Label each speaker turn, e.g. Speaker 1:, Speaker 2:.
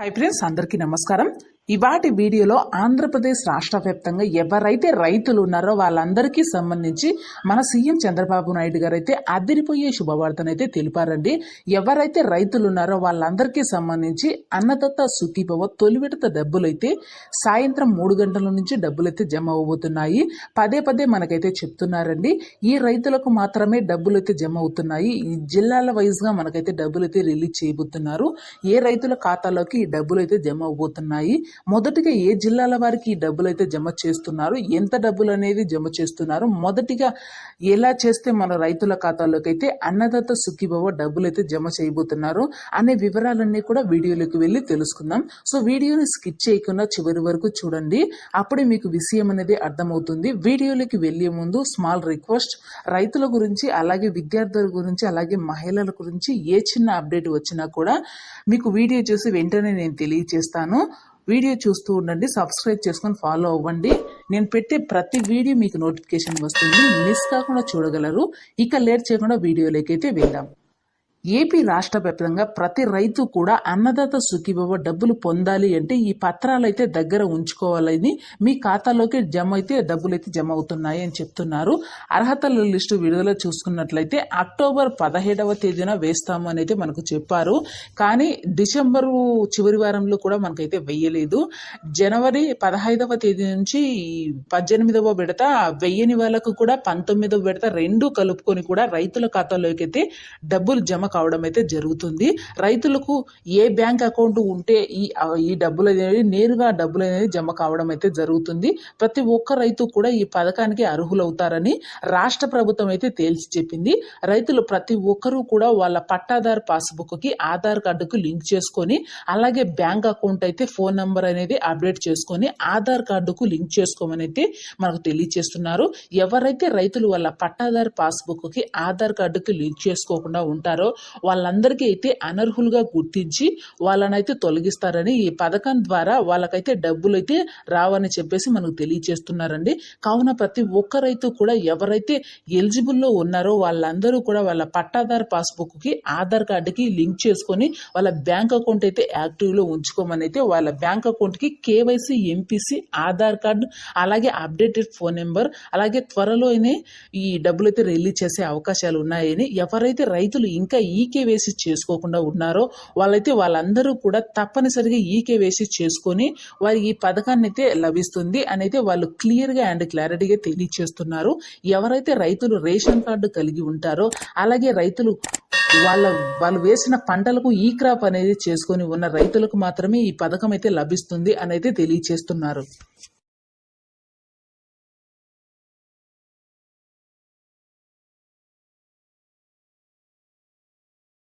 Speaker 1: Hi friends అందరికీ నమస్కారం. ఇవాటి వీడియోలో ఆంధ్రప్రదేశ్ రాష్ట్ర వ్యాప్తంగా ఎవరైతే రైతులు ఉన్నారో వాళ్ళందరికీ సంబంధించి మన సీఎం చంద్రబాబు నాయుడు గారు అయితే అదిరిపోయే శుభవార్తనైతే తెలిపారండి. ఎవరైతే రైతులు ఉన్నారో వాళ్ళందరికీ సంబంధించి అన్నదత్త సుఖీభవ తొలి విడత డబ్బులైతే సాయంత్రం మూడు గంటల నుంచి డబ్బులైతే జమ అవబోతున్నాయి పదే పదే మనకైతే చెప్తున్నారండి. ఈ రైతులకు మాత్రమే డబ్బులైతే జమ అవుతున్నాయి. ఈ జిల్లాల వైజ్గా మనకైతే డబ్బులైతే రిలీజ్ చేయబోతున్నారు. ఏ రైతుల ఖాతాలోకి ఈ డబ్బులు అయితే జమ అవబోతున్నాయి. మొదటిగా ఏ జిల్లాల వారికి ఈ డబ్బులు అయితే జమ చేస్తున్నారు? ఎంత డబ్బులు అనేది జమ చేస్తున్నారు? మొదటిగా ఎలా చేస్తే మన రైతుల ఖాతాలోకి అయితే అన్నదాత సుఖీభవ డబ్బులు అయితే జమ చేయబోతున్నారు అనే వివరాలన్నీ కూడా వీడియోలోకి వెళ్ళి తెలుసుకుందాం. సో వీడియోని స్కిప్ చేయకుండా చివరి వరకు చూడండి. అప్పుడే మీకు విషయం అనేది అర్థమవుతుంది. వీడియోలోకి వెళ్ళే ముందు స్మాల్ రిక్వెస్ట్ రైతుల గురించి అలాగే విద్యార్థుల గురించి అలాగే మహిళల గురించి ఏ చిన్న అప్డేట్ వచ్చినా కూడా మీకు వీడియో చూసి వెంటనే నేను తెలియజేస్తాను వీడియో చూస్తూ ఉండండి సబ్స్క్రైబ్ చేసుకొని ఫాలో అవ్వండి. నేను పెట్టే ప్రతి వీడియో మీకు నోటిఫికేషన్ వస్తుంది. మిస్ కాకుండా చూడగలరు. ఇక లేట్ చేయకుండా వీడియోలోకి అయితే వెళ్దాం. ఏపీ రాష్ట్ర వ్యాప్తంగా ప్రతి రైతు కూడా అన్నదాత సుఖీభవ డబ్బులు పొందాలి అంటే ఈ పత్రాలు అయితే దగ్గర ఉంచుకోవాలని మీ ఖాతాలోకి జమ అయితే డబ్బులు అయితే జమ అవుతున్నాయి అని చెప్తున్నారు. అర్హతల లిస్టు విడుదల చూసుకున్నట్లయితే అక్టోబర్ పదహేడవ తేదీన వేస్తాము అని అయితే మనకు చెప్పారు. కానీ డిసెంబర్ చివరి వారంలో కూడా మనకైతే వెయ్యలేదు. జనవరి పదహైదవ తేదీ నుంచి పద్దెనిమిదవ విడత వెయ్యని వాళ్ళకు కూడా పంతొమ్మిదవ విడత రెండు కలుపుకొని కూడా రైతుల ఖాతాలోకి అయితే డబ్బులు జమ కావడం అయితే జరుగుతుంది. రైతులకు ఏ బ్యాంక్ అకౌంట్ ఉంటే ఈ ఈ డబ్బులు అనేది నేరుగా డబ్బులు అనేది జమ కావడం అయితే జరుగుతుంది. ప్రతి ఒక్క రైతు కూడా ఈ పథకానికి అర్హులవుతారని రాష్ట్ర ప్రభుత్వం అయితే తేల్చి చెప్పింది. రైతులు ప్రతి ఒక్కరూ కూడా వాళ్ళ పట్టాదారు పాస్బుక్కి ఆధార్ కార్డుకు లింక్ చేసుకొని అలాగే బ్యాంక్ అకౌంట్ అయితే ఫోన్ నంబర్ అనేది అప్డేట్ చేసుకొని ఆధార్ కార్డుకు లింక్ చేసుకోమని అయితే మనకు తెలియజేస్తున్నారు ఎవరైతే రైతులు వాళ్ళ పట్టాదారు పాస్బుక్కి ఆధార్ కార్డుకి లింక్ చేసుకోకుండా ఉంటారో వాళ్ళందరికీ అయితే అనర్హులుగా గుర్తించి వాళ్ళనైతే తొలగిస్తారని ఈ పథకం ద్వారా వాళ్ళకైతే డబ్బులు అయితే రావని చెప్పేసి మనకు తెలియజేస్తున్నారండి కావున ప్రతి ఒక్కరైతే కూడా ఎవరైతే ఎలిజిబుల్లో ఉన్నారో వాళ్ళందరూ కూడా వాళ్ళ పట్టాదారు పాస్బుక్కి ఆధార్ కార్డుకి లింక్ చేసుకొని వాళ్ళ బ్యాంక్ అకౌంట్ అయితే యాక్టివ్లో ఉంచుకోమని అయితే వాళ్ళ బ్యాంక్ అకౌంట్కి కేవైసీ ఎంపీసీ ఆధార్ కార్డు అలాగే అప్డేటెడ్ ఫోన్ నెంబర్ అలాగే త్వరలోనే ఈ డబ్బులు అయితే రిలీజ్ చేసే అవకాశాలు ఉన్నాయని ఎవరైతే రైతులు ఇంకా ఈకే వేసి చేసుకోకుండా ఉన్నారో వాళ్ళైతే వాళ్ళందరూ కూడా తప్పనిసరిగా ఈకే వేసి చేసుకొని వారి ఈ పథకాన్ని అయితే లభిస్తుంది అనేది అయితే వాళ్ళు క్లియర్గా అండ్ క్లారిటీగా తెలియచేస్తున్నారు. ఎవరైతే రైతులు రేషన్ కార్డు కలిగి ఉంటారో అలాగే రైతులు వాళ్ళ వాళ్ళు వేసిన పంటలకు ఈ క్రాప్ అనేది చేసుకొని ఉన్న రైతులకు మాత్రమే ఈ పథకం అయితే లభిస్తుంది అని అయితే తెలియచేస్తున్నారు.